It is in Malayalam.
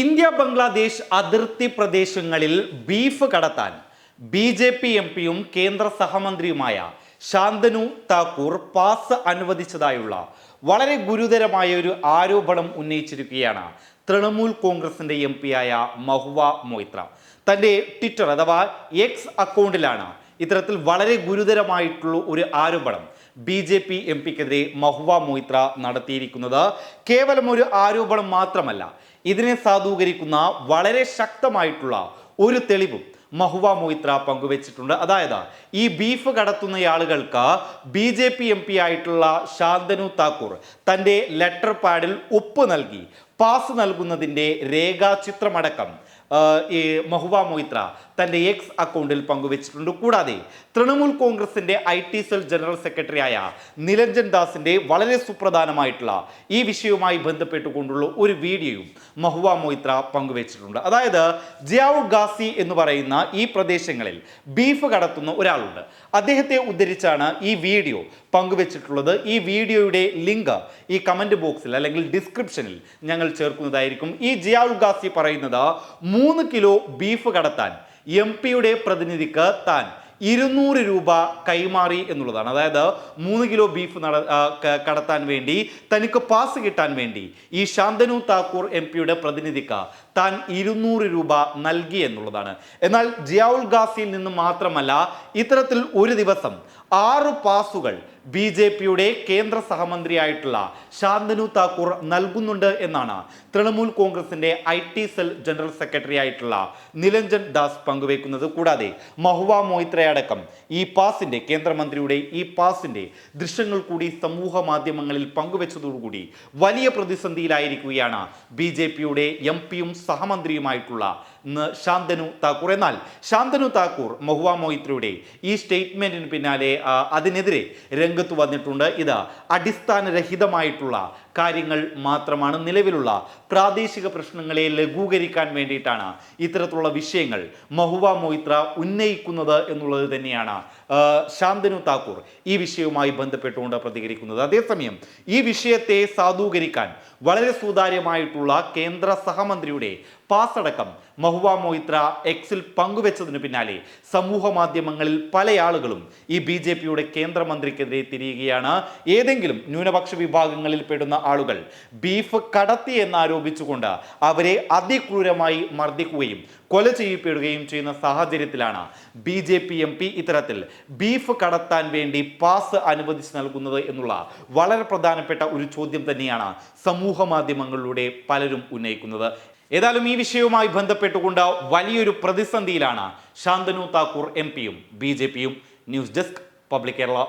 ഇന്ത്യ ബംഗ്ലാദേശ് അതിർത്തി പ്രദേശങ്ങളിൽ ബീഫ് കടത്താൻ ബി ജെ പി എം പിയും കേന്ദ്ര സഹമന്ത്രിയുമായ ശാന്തനു താക്കൂർ പാസ് അനുവദിച്ചതായുള്ള വളരെ ഗുരുതരമായ ഒരു ആരോപണം ഉന്നയിച്ചിരിക്കുകയാണ് തൃണമൂൽ കോൺഗ്രസിന്റെ എം പിയായ മഹുവ മൊയ്ത്ര. തന്റെ ട്വിറ്റർ അഥവാ എക്സ് അക്കൗണ്ടിലാണ് ഇത്തരത്തിൽ വളരെ ഗുരുതരമായിട്ടുള്ള ഒരു ആരോപണം ബി ജെ പി എം പിക്കെതിരെ മഹുവ മൊയ്ത്ര നടത്തിയിരിക്കുന്നത്. കേവലം ഒരു ആരോപണം മാത്രമല്ല ഇതിനെ സാധൂകരിക്കുന്ന വളരെ ശക്തമായിട്ടുള്ള ഒരു തെളിവും മഹുവ മൊയ്ത്ര പങ്കുവച്ചിട്ടുണ്ട്. അതായത് ഈ ബീഫ് കടത്തുന്ന ആളുകൾക്ക് B J P M P ആയിട്ടുള്ള ശാന്തനു താക്കൂർ തന്റെ ലെറ്റർ പാഡിൽ ഒപ്പ് നൽകി പാസ് നൽകുന്നതിന്റെ രേഖാചിത്രമടക്കം ഈ മഹുവ മൊയ്ത്ര തന്റെ എക്സ് അക്കൗണ്ടിൽ പങ്കുവച്ചിട്ടുണ്ട്. കൂടാതെ തൃണമൂൽ കോൺഗ്രസിന്റെ ഐ ടി സെൽ ജനറൽ സെക്രട്ടറിയായ നിരഞ്ജൻ ദാസിന്റെ വളരെ സുപ്രധാനമായിട്ടുള്ള ഈ വിഷയവുമായി ബന്ധപ്പെട്ടുകൊണ്ടുള്ള ഒരു വീഡിയോയും മഹുവ മൊയ്ത്ര പങ്കുവച്ചിട്ടുണ്ട്. അതായത് ജിയാവു ഗാസി എന്ന് പറയുന്ന ഈ പ്രദേശങ്ങളിൽ ബീഫ് കടത്തുന്ന ഒരാളുണ്ട്. അദ്ദേഹത്തെ ഉദ്ധരിച്ചാണ് ഈ വീഡിയോ പങ്കുവച്ചിട്ടുള്ളത്. ഈ വീഡിയോയുടെ ലിങ്ക് ഈ കമന്റ് ബോക്സിൽ അല്ലെങ്കിൽ ഡിസ്ക്രിപ്ഷനിൽ ഞങ്ങൾ ചേർക്കുന്നതായിരിക്കും. ഈ ജിയാവുൽ ഗാസി പറയുന്നത് മൂന്ന് കിലോ ബീഫ് കടത്താൻ എം പിയുടെ പ്രതിനിധിക്ക് താൻ ഇരുന്നൂറ് രൂപ കൈമാറി എന്നുള്ളതാണ്. അതായത് മൂന്ന് കിലോ ബീഫ് നട കടത്താൻ വേണ്ടി തനിക്ക് പാസ് കിട്ടാൻ വേണ്ടി ഈ ശാന്തനു താക്കൂർ എം പിയുടെ പ്രതിനിധിക്ക് താൻ ഇരുന്നൂറ് രൂപ നൽകി എന്നുള്ളതാണ്. എന്നാൽ ജിയാവുൽ ഗാസിയിൽ നിന്ന് മാത്രമല്ല ഇത്തരത്തിൽ ഒരു ദിവസം ആറ് പാസുകൾ ബി ജെ പിയുടെ കേന്ദ്ര സഹമന്ത്രിയായിട്ടുള്ള ശാന്തനു താക്കൂർ നൽകുന്നുണ്ട് എന്നാണ് തൃണമൂൽ കോൺഗ്രസിന്റെ I T cell general secretary ആയിട്ടുള്ള നിലഞ്ജൻ ദാസ് പങ്കുവയ്ക്കുന്നത്. കൂടാതെ മഹുവ മൊയ്ത്രയടക്കം ഈ പാസിന്റെ കേന്ദ്രമന്ത്രിയുടെ ഈ പാസിന്റെ ദൃശ്യങ്ങൾ കൂടി സമൂഹ മാധ്യമങ്ങളിൽ പങ്കുവെച്ചതോടുകൂടി വലിയ പ്രതിസന്ധിയിലായിരിക്കുകയാണ് ബി ജെ പിയുടെ എം പിയും സഹമന്ത്രിയുമായിട്ടുള്ള ശാന്തനു താക്കൂർ. എന്നാൽ ശാന്തനു താക്കൂർ മഹുവ മൊയ്ത്രയുടെ ഈ സ്റ്റേറ്റ്മെന്റിന് പിന്നാലെ അതിനെതിരെ രംഗത്ത് വന്നിട്ടുണ്ട്. ഇത് അടിസ്ഥാനരഹിതമായിട്ടുള്ള കാര്യങ്ങൾ മാത്രമാണ്. നിലവിലുള്ള പ്രാദേശിക പ്രശ്നങ്ങളെ ലഘൂകരിക്കാൻ വേണ്ടിയിട്ടാണ് ഇത്തരത്തിലുള്ള വിഷയങ്ങൾ മഹുവ മൊയ്ത്ര ഉന്നയിക്കുന്നത് എന്നുള്ളത് തന്നെയാണ് ശാന്തനു താക്കൂർ ഈ വിഷയവുമായി ബന്ധപ്പെട്ടുകൊണ്ട് പ്രതികരിക്കുന്നത്. അതേസമയം ഈ വിഷയത്തെ സാധൂകരിക്കാൻ വളരെ സുതാര്യമായിട്ടുള്ള കേന്ദ്ര സഹമന്ത്രിയുടെ പാസ് അടക്കം മഹുവ മൊയ്ത്ര എക്സിൽ പങ്കുവെച്ചതിന് പിന്നാലെ സമൂഹ മാധ്യമങ്ങളിൽ പല ആളുകളും ഈ ബി ജെ പിയുടെ കേന്ദ്രമന്ത്രിക്കെതിരെ തിരിയുകയാണ്. ഏതെങ്കിലും ന്യൂനപക്ഷ വിഭാഗങ്ങളിൽ പെടുന്ന ആളുകൾ ബീഫ് കടത്തി എന്നാരോപിച്ചുകൊണ്ട് അവരെ അതിക്രൂരമായി മർദ്ദിക്കുകയും കൊല ചെയ്യപ്പെടുകയും ചെയ്യുന്ന സാഹചര്യത്തിലാണ് B J P M P ഇത്തരത്തിൽ ബീഫ് കടത്താൻ വേണ്ടി പാസ് അനുവദിച്ച് നൽകുന്നത് എന്നുള്ള വളരെ പ്രധാനപ്പെട്ട ഒരു ചോദ്യം തന്നെയാണ് സമൂഹ മാധ്യമങ്ങളിലൂടെ പലരും ഉന്നയിക്കുന്നത്. ഏതായാലും ഈ വിഷയവുമായി ബന്ധപ്പെട്ടുകൊണ്ട് വലിയൊരു പ്രതിസന്ധിയിലാണ് ശാന്തനു താക്കൂർ എം പിയും ബി ജെ പിയും ന്യൂസ് ഡെസ്ക് പബ്ലിക് കേരള